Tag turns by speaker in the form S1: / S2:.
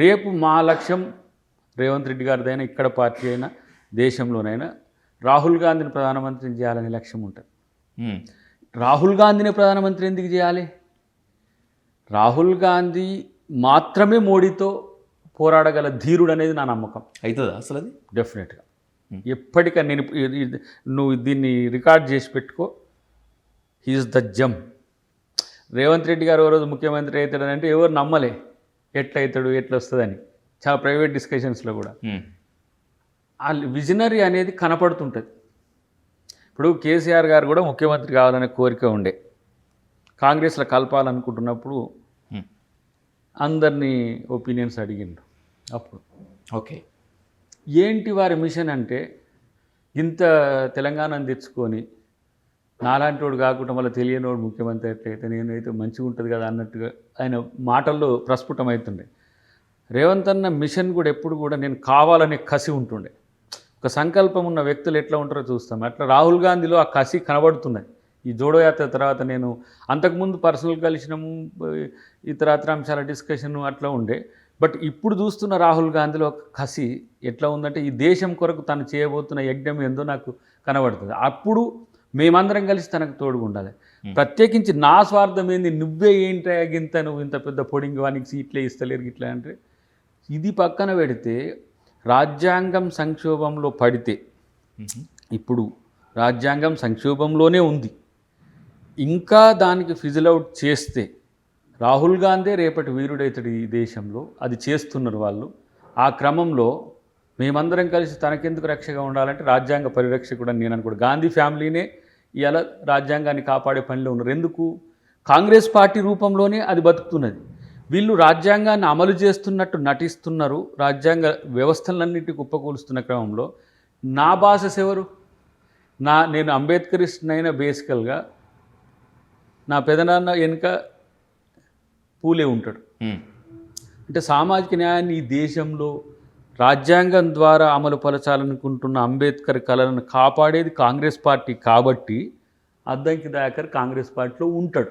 S1: రేపు మా లక్ష్యం రేవంత్ రెడ్డి గారిదైనా ఇక్కడ పార్టీ అయినా దేశంలోనైనా రాహుల్ గాంధీని ప్రధానమంత్రిని చేయాలనే లక్ష్యం ఉంటుంది. రాహుల్ గాంధీని ప్రధానమంత్రి ఎందుకు చేయాలి? రాహుల్ గాంధీ మాత్రమే మోడీతో పోరాడగల ధీరుడు అనేది నా నమ్మకం.
S2: అవుతుందా అసలు అది?
S1: డెఫినెట్గా. ఎప్పటికీ నేను నువ్వు దీన్ని రికార్డ్ చేసి పెట్టుకో. హీఈస్ ద జమ్. రేవంత్ రెడ్డి గారు ఓ రోజు ముఖ్యమంత్రి అవుతాడని అంటే ఎవరు నమ్మలే. ఎట్లా అవుతాడు ఎట్లా వస్తుందని చాలా ప్రైవేట్ డిస్కషన్స్లో కూడా. ఆ విజనరీ అనేది కనపడుతుంటుంది. ఇప్పుడు కేసీఆర్ గారు కూడా ముఖ్యమంత్రి కావాలనే కోరిక ఉండే. కాంగ్రెస్లో కలపాలనుకుంటున్నప్పుడు. అందరినీ ఒపీనియన్స్ అడిగిండు అప్పుడు.
S2: ఓకే.
S1: ఏంటి వారి మిషన్ అంటే ఇంత తెలంగాణను తెచ్చుకొని నాలాంటి వాడు కాకుండా మళ్ళీ తెలియనివాడు ముఖ్యమంత్రి ఎట్లయితే నేనైతే మంచిగా ఉంటుంది కదా అన్నట్టుగా ఆయన మాటల్లో ప్రస్ఫుటమవుతుండే. రేవంత్ అన్న మిషన్ కూడా ఎప్పుడు కూడా నేను కావాలనే కసి ఉంటుండే. ఒక సంకల్పం ఉన్న వ్యక్తులు ఎట్లా ఉంటారో చూస్తాం. అట్లా రాహుల్ గాంధీలో ఆ కసి కనబడుతున్నది ఈ జోడో యాత్ర తర్వాత నేను అంతకుముందు పర్సనల్ కలిసినాము ఇతరాతర అంశాల డిస్కషన్ అట్లా ఉండే. బట్ ఇప్పుడు చూస్తున్న రాహుల్ గాంధీలో ఒక కసి ఎట్లా ఉందంటే ఈ దేశం కొరకు తను చేయబోతున్న యజ్ఞం ఏందో నాకు కనబడుతుంది. అప్పుడు మేమందరం కలిసి తనకు తోడుగా ఉండాలి ప్రత్యేకించి నా స్వార్థం ఏంది నువ్వే ఏంటి గింత? నువ్వు ఇంత పెద్ద పొడింగి వానికి సీట్లే ఇస్తలేరు ఇట్లా అంటే ఇది పక్కన పెడితే రాజ్యాంగం సంక్షోభంలో పడితే. ఇప్పుడు రాజ్యాంగం సంక్షోభంలోనే ఉంది. ఇంకా దానికి ఫిజిల్ అవుట్ చేస్తే రాహుల్ గాంధీ రేపటి వీరుడైతాడు ఈ దేశంలో అది చేస్తున్నారు వాళ్ళు. ఆ క్రమంలో మేమందరం కలిసి తనకెందుకు రక్షగా ఉండాలంటే రాజ్యాంగ పరిరక్షకుడు అని నేను అనుకోడు గాంధీ ఫ్యామిలీనే ఇవాళ రాజ్యాంగాన్ని కాపాడే పనిలో ఉన్నారు. ఎందుకు? కాంగ్రెస్ పార్టీ రూపంలోనే అది బతుకుతున్నది. వీళ్ళు రాజ్యాంగాన్ని అమలు చేస్తున్నట్టు నటిస్తున్నారు. రాజ్యాంగ వ్యవస్థలన్నింటి కుప్పకూలుస్తున్న క్రమంలో నా బాసెస్ ఎవరు? నా నేను అంబేద్కరిస్ట్ అయినా బేసికల్గా నా పెదనాన్న వెనుక పూలే ఉంటాడు. అంటే సామాజిక న్యాయాన్ని ఈ దేశంలో రాజ్యాంగం ద్వారా అమలు పరచాలనుకుంటున్న అంబేద్కర్ కళలను కాపాడేది కాంగ్రెస్ పార్టీ కాబట్టి అద్దంకి దయాకర్ కాంగ్రెస్ పార్టీలో ఉంటాడు.